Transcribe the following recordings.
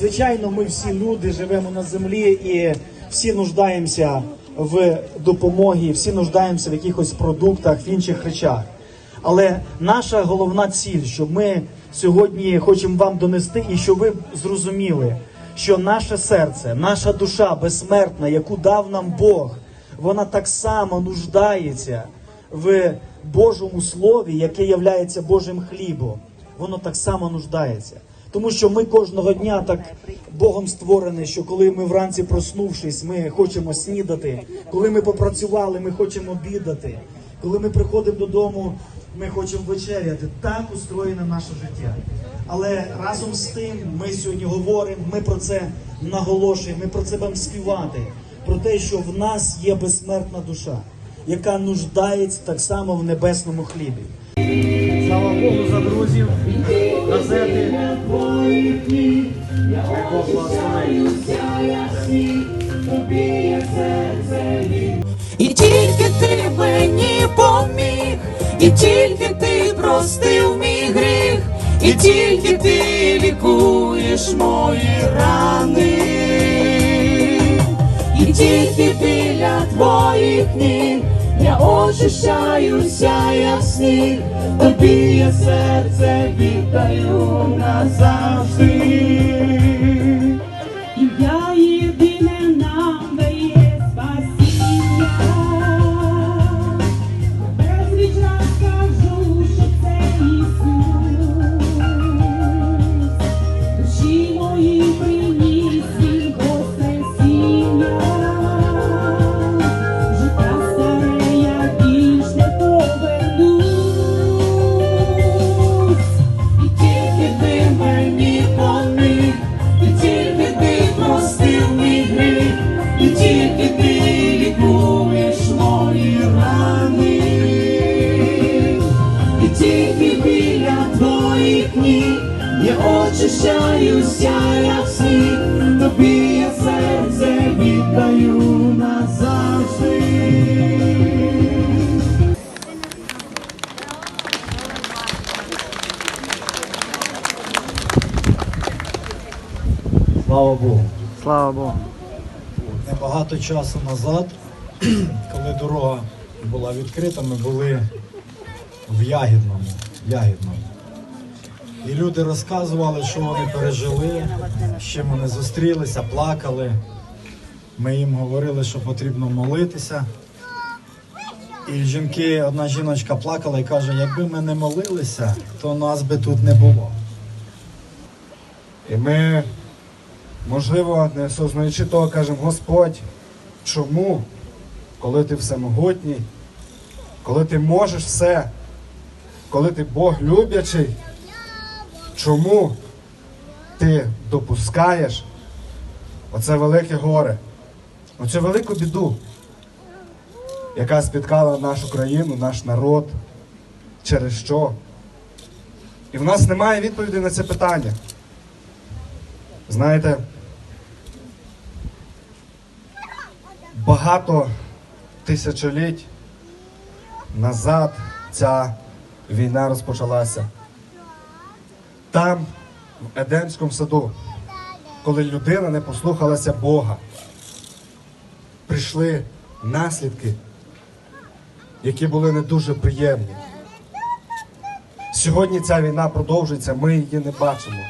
Звичайно, ми всі люди живемо на землі і всі нуждаємося в допомогі, всі нуждаємося в якихось продуктах, в інших речах. Але наша головна ціль, що ми сьогодні хочемо вам донести, і щоб ви зрозуміли, що наше серце, наша душа безсмертна, яку дав нам Бог, вона так само нуждається в Божому Слові, яке являється Божим хлібом. Воно так само нуждається. Тому що ми кожного дня так Богом створені, що коли ми вранці проснувшись, ми хочемо снідати, коли ми попрацювали, ми хочемо обідати, коли ми приходимо додому, ми хочемо вечеряти. Так устроєне наше життя. Але разом з тим ми сьогодні говоримо, ми про це наголошуємо, ми про це будемо співати, про те, що в нас є безсмертна душа, яка нуждається так само в небесному хлібі. Слава Богу за друзів, Бог благословить. І тільки ти мені поміг, і тільки ти простив мій гріх, і тільки ти лікуєш мої рани, і тільки біля твоїх ніг я очищаюся, як сніг, тобі я серце віддаю назавжди. Твоїх я очищаюся, як сніг, тобі я серце віддаю назавжди. Слава Богу. Слава Богу. Небагато часу назад, коли дорога була відкрита, ми були в Ягідному. Ягідному. І люди розказували, що вони пережили, з чим вони зустрілися, плакали. Ми їм говорили, що потрібно молитися. І жінки, одна жіночка плакала і каже, якби ми не молилися, то нас би тут не було. І ми, можливо, не осознаючи того, кажемо, Господь, чому, коли ти всемогутній, коли ти можеш все, коли ти Бог люблячий, чому ти допускаєш оце велике горе, оцю велику біду, яка спіткала нашу країну, наш народ, через що? І в нас немає відповіді на це питання. Знаєте, багато тисячоліть назад ця війна розпочалася. Там, в Едемському саду, коли людина не послухалася Бога, прийшли наслідки, які були не дуже приємні. Сьогодні ця війна продовжується, ми її не бачимо.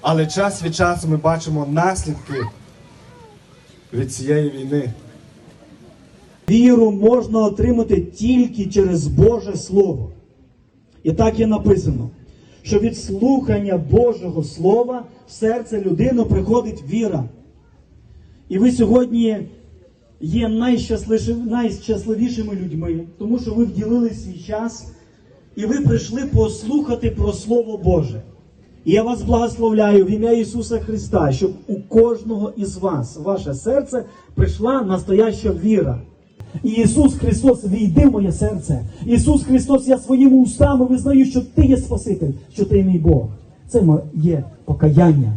Але час від часу ми бачимо наслідки від цієї війни. Віру можна отримати тільки через Боже Слово. І так є написано, що від слухання Божого Слова в серце людини приходить віра. І ви сьогодні є найщасливішими, людьми, тому що ви вділили свій час і ви прийшли послухати про Слово Боже. І я вас благословляю в ім'я Ісуса Христа, щоб у кожного із вас, ваше серце, прийшла настояща віра. Ісус Христос, війди в моє серце. Ісус Христос, я своїми устами визнаю, що Ти є Спаситель, що Ти є мій Бог. Це є покаяння.